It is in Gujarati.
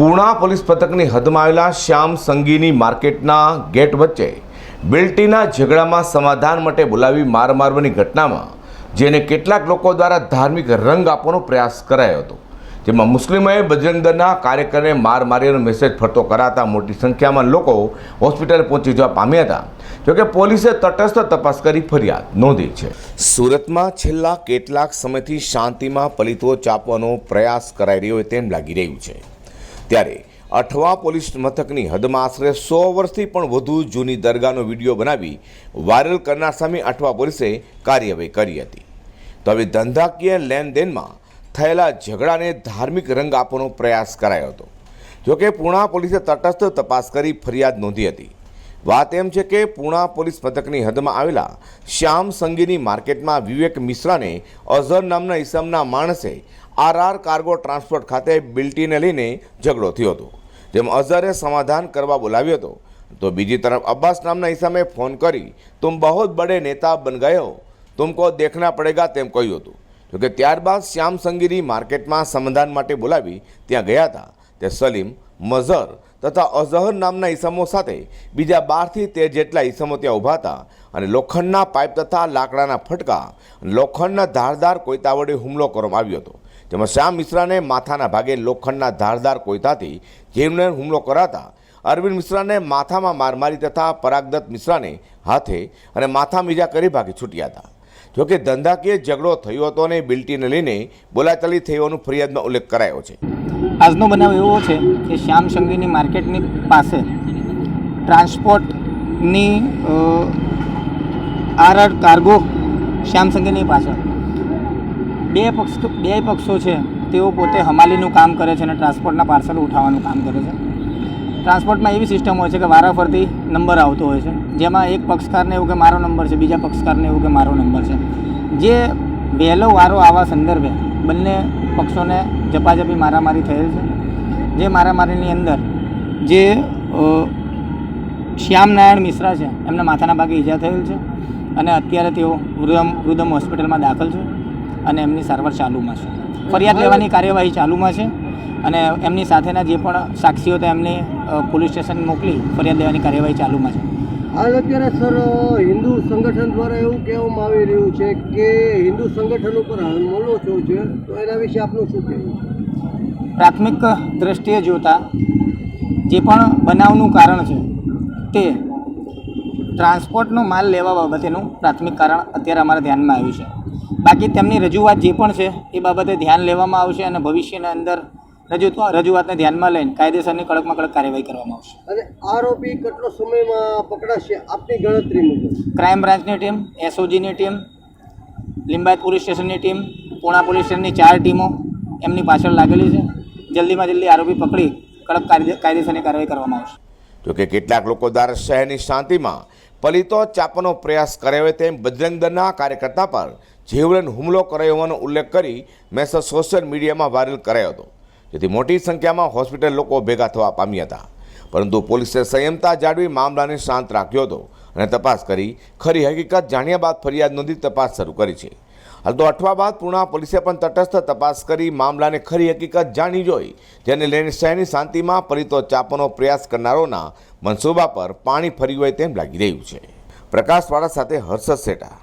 પૂર્ણા પોલીસ પથકની હદમાં આવેલા શ્યામ સંગીની માર્કેટના ગેટ વચ્ચે બિલ્ટીના ઝઘડામાં સમાધાન માટે બોલાવી માર મારવાની ઘટનામાં જેને કેટલાક લોકો દ્વારા ધાર્મિક રંગ આપવાનો પ્રયાસ કરાયો હતો. જેમાં મુસ્લિમોએ બજરંગ દળના કાર્યકરને માર માર્યાનો મેસેજ ફરતો કરાતા મોટી સંખ્યામાં લોકો હોસ્પિટલ પહોંચી જવા પામ્યા હતા. જોકે પોલીસે તટસ્થ તપાસ કરી ફરિયાદ નોંધી છે. સુરતમાં છેલ્લા કેટલાક સમયથી શાંતિમાં પલિતો ચાપવાનો પ્રયાસ કરાઈ રહ્યો હોય તેમ લાગી રહ્યું છે. ત્યારે અઠવા પોલીસ મથકની હદમાં આશરે સો વર્ષથી પણ વધુ જૂની દરગાહનો વીડિયો બનાવી વાયરલ કરનાર સામે અઠવા પોલીસે કાર્યવાહી કરી હતી. તો હવે ધંધાકીય લેનદેનમાં થયેલા ઝઘડાને ધાર્મિક રંગ આપવાનો પ્રયાસ કરાયો હતો. જોકે પૂણા પોલીસે તટસ્થ તપાસ કરી ફરિયાદ નોંધી હતી. વાત એમ છે કે પૂણા પોલીસ મથકની હદમાં આવેલા શ્યામ સંગીની માર્કેટમાં વિવેક મિશ્રાને અઝહર નામના ઈસમના માણસે આર આર કાર્ગો ટ્રાન્સપોર્ટ ખાતે બિલ્ટીને લઈને ઝઘડો થયો હતો. જેમાં અઝહરે સમાધાન કરવા બોલાવ્યો હતો, તો બીજી તરફ અબ્બાસ નામના ઈસામે ફોન કરી, તુમ બહુ બડે નેતા બન ગયો તુમકો દેખના પડેગા, તેમ કહ્યું હતું. જોકે ત્યારબાદ શ્યામ સંગીની માર્કેટમાં સમાધાન માટે બોલાવી ત્યાં ગયા હતા. તે સલીમ, મઝહર તથા અઝહર નામના ઈસમો સાથે બીજા બારથી તેર જેટલા ઈસમો ત્યાં ઊભા હતા અને લોખંડના પાઇપ તથા લાકડાના ફટકા લોખંડના ધારદાર કોઈતા વડે હુમલો કરવામાં આવ્યો હતો. જેમાં શ્યામ મિશ્રાને માથાના ભાગે લોખંડના ધારદાર કોયતાથી જીવને હુમલો કરાતા અરવિંદ મિશ્રાને માથામાં મારમારી તથા પરાગદત્ત મિશ્રાને હાથે અને માથા મીજા કરી ભાગી છૂટ્યા હતા. જોકે ધંધાકીય ઝઘડો થયો હતો અને બિલ્ટીને લઈને બોલાચાલી થઈ હોવાનું ફરિયાદમાં ઉલ્લેખ કરાયો છે. આજનો બનાવ એવો છે કે શ્યામ સંગીની માર્કેટની પાસે ટ્રાન્સપોર્ટની આર કાર્ગો શ્યામ સંગીની પાછળ બે પક્ષ બે પક્ષો છે. તેઓ પોતે હમાલીનું કામ કરે છે અને ટ્રાન્સપોર્ટના પાર્સલ ઉઠાવવાનું કામ કરે છે. ટ્રાન્સપોર્ટમાં એવી સિસ્ટમ હોય છે કે વારાફરતી નંબર આવતો હોય છે. જેમાં એક પક્ષકારને એવું કે મારો નંબર છે, બીજા પક્ષકારને એવું કે મારો નંબર છે. જે વહેલો વારો આવા સંદર્ભે બંને પક્ષોને ઝપાઝપી મારામારી થયેલ છે. જે મારામારીની અંદર જે શ્યામનારાયણ શ્યામ નારાયણ મિશ્રા છે, એમના માથાના ભાગે ઈજા થયેલ છે અને અત્યારે તેઓ વૃદમ વૃદમ હોસ્પિટલમાં દાખલ છે. અને એમની સારવાર ચાલુમાં છે. ફરિયાદ લેવાની કાર્યવાહી ચાલુમાં છે અને એમની સાથેના જે પણ સાક્ષીઓ હતા એમને પોલીસ સ્ટેશન મોકલી ફરિયાદ લેવાની કાર્યવાહી ચાલુમાં છે. હાલ અત્યારે સર હિન્દુ સંગઠન દ્વારા એવું કહેવામાં આવી રહ્યું છે કે હિન્દુ સંગઠન ઉપર હુમલો થયો છે તો એના વિશે આપનું શું કહેવું છે? પ્રાથમિક દ્રષ્ટિએ જોતાં જે પણ બનાવનું કારણ છે તે ટ્રાન્સપોર્ટનો માલ લેવા બાબતેનું પ્રાથમિક કારણ અત્યારે અમારા ધ્યાનમાં આવ્યું છે. બાકી તેમની રજૂઆત જે પણ છે એ બાબતે ધ્યાન લેવામાં આવશે અને ભવિષ્યના અંદર રજૂ રજૂઆતને ધ્યાનમાં લઈને કાયદેસરની કડકમાં કડક કાર્યવાહી કરવામાં આવશે. અને આરોપી કેટલો સમયમાં પકડાશે આપની ગણતરી મુજબ? ક્રાઇમ બ્રાન્ચની ટીમ એસઓજીની ટીમ લિંબાયત પોલીસ સ્ટેશનની ટીમ પૂણા પોલીસ સ્ટેશનની ચાર ટીમો એમની પાછળ લાગેલી છે. જલ્દીમાં જલ્દી આરોપી પકડી કડક કાયદેસરની કાર્યવાહી કરવામાં આવશે. જોકે કેટલાક લોકો દ્વારા શહેરની શાંતિમાં પલિતો ચાપવાનો પ્રયાસ કર્યો હોય તેમ બજરંગ દળના કાર્યકર્તા પર જીવલેણ હુમલો કરાયો હોવાનો ઉલ્લેખ કરી મેસેજ સોશિયલ મીડિયામાં વાયરલ કરાયો હતો. જેથી મોટી સંખ્યામાં હોસ્પિટલ લોકો ભેગા થવા પામ્યા હતા. પરંતુ પોલીસે સંયમતા જાળવી મામલાને શાંત રાખ્યો હતો અને તપાસ કરી ખરી હકીકત જાણ્યા બાદ ફરિયાદ નોંધી તપાસ શરૂ કરી છે. હાલ તો અઠવા બાદ પૂર્ણા પોલીસે પણ તટસ્થ તપાસ કરી મામલાને ખરી હકીકત જાણી જોઈ, જેને લઈને શહેરની શાંતિમાં પરિતો ચાપવાનો પ્રયાસ કરનારોના મનસૂબા પર પાણી ફરી હોય તેમ લાગી રહ્યું છે. પ્રકાશવાળા સાથે હર્ષદ સેટા.